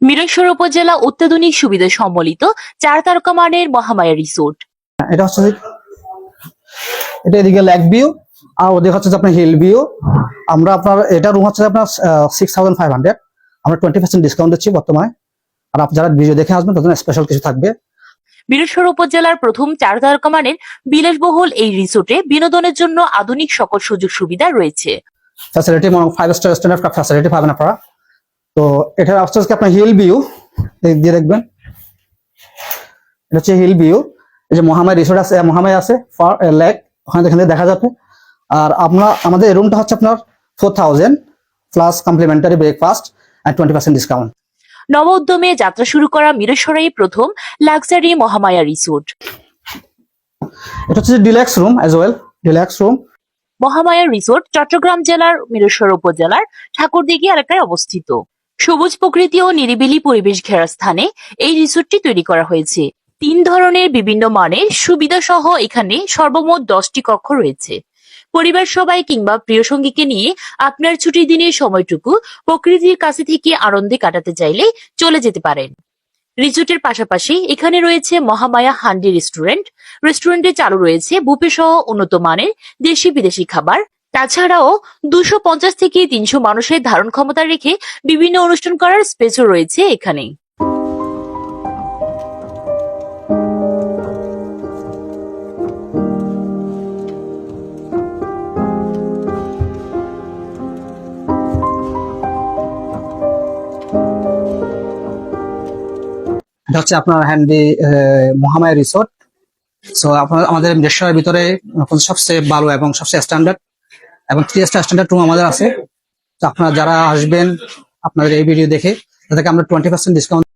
মিরসর উপজেলা অত্যাধুনিক সুবিধা সম্বলিত চার তারকা মানের মহামায়া রিসোর্ট। এটা হচ্ছে এটা এদিকে লেগ ভিউ আর ওদিকে হচ্ছে আপনার হিল ভিউ। আমরা আপনার এটা রুম হচ্ছে আপনার সিক্স থাউজেন্ড ফাইভ হান্ড্রেড আমরা টোয়েন্টি পার্সেন্ট ডিসকাউন্ট দিচ্ছি বর্তমানে। আর আপনি যারা ভিডিও দেখে আসবেন তাদের স্পেশাল কিছু থাকবে। মিরসর উপজেলার প্রথম চার তারকা মানের বিলাসবহুল এই রিসোর্টে বিনোদনের জন্য আধুনিক সকল সুযোগ সুবিধা রয়েছে facility five star standard facility পাবেন আপনারা। তো এটার অপশন আপনার হিল ভিউ দিয়ে দেখবেন। এটা হচ্ছে হিল ভিউ এই যে মহামায় রিসোর্ট আছে মহামায় আছে লেক ওখানে এখান থেকে দেখা যাবে আর আপনার আমাদের রুমটা হচ্ছে আপনার four thousand plus complimentary breakfast and twenty percent discount নব উদ্যমে যাত্রা শুরু করা মিরসরাই প্রথম লাক্সারি মহামায়া রিসোর্ট এটা হচ্ছে deluxe room as well deluxe room Mahamaya resort Chattogram জেলার মিরসর উপজেলার ঠাকুরদিঘি এলাকায় অবস্থিত। সবুজ প্রকৃতি ও নিরিবিলি পরিবেশ ঘেরা স্থানে এই রিসোর্টটি তৈরি করা হয়েছে। তিন ধরনের বিভিন্ন মানের সুবিধা সহ এখানে সর্বমোট দশটি কক্ষ রয়েছে। পরিবার সবাই কিংবা প্রিয় সঙ্গীকে নিয়ে আপনার ছুটির দিনের সময়টুকু প্রকৃতির কাছে থেকে আনন্দে কাটাতে চাইলে চলে যেতে পারেন। রিসোর্টের পাশাপাশি এখানে রয়েছে মহামায়া হান্ডি রেস্টুরেন্ট। রেস্টুরেন্টে চালু রয়েছে বুফে সহ উন্নত মানের দেশি বিদেশি খাবার তাছাড়াও দুশো পঞ্চাশ থেকে তিনশো মানুষের ধারণ ক্ষমতা রেখে বিভিন্ন অনুষ্ঠান করার স্পেসও রয়েছে এখানে। হচ্ছে আপনার হ্যান্ডি মহামায়া রিসোর্ট সো আপনার, আমাদের দেশের ভিতরে সবচেয়ে ভালো এবং সবচেয়ে স্ট্যান্ডার্ড এবং থ্রি স্টার স্ট্যান্ডার্ড রুম আমাদের আছে। তো আপনারা যারা আসবেন, আপনাদের এই ভিডিও দেখে, তাদেরকে আমরা টোয়েন্টি পার্সেন্ট ডিসকাউন্ট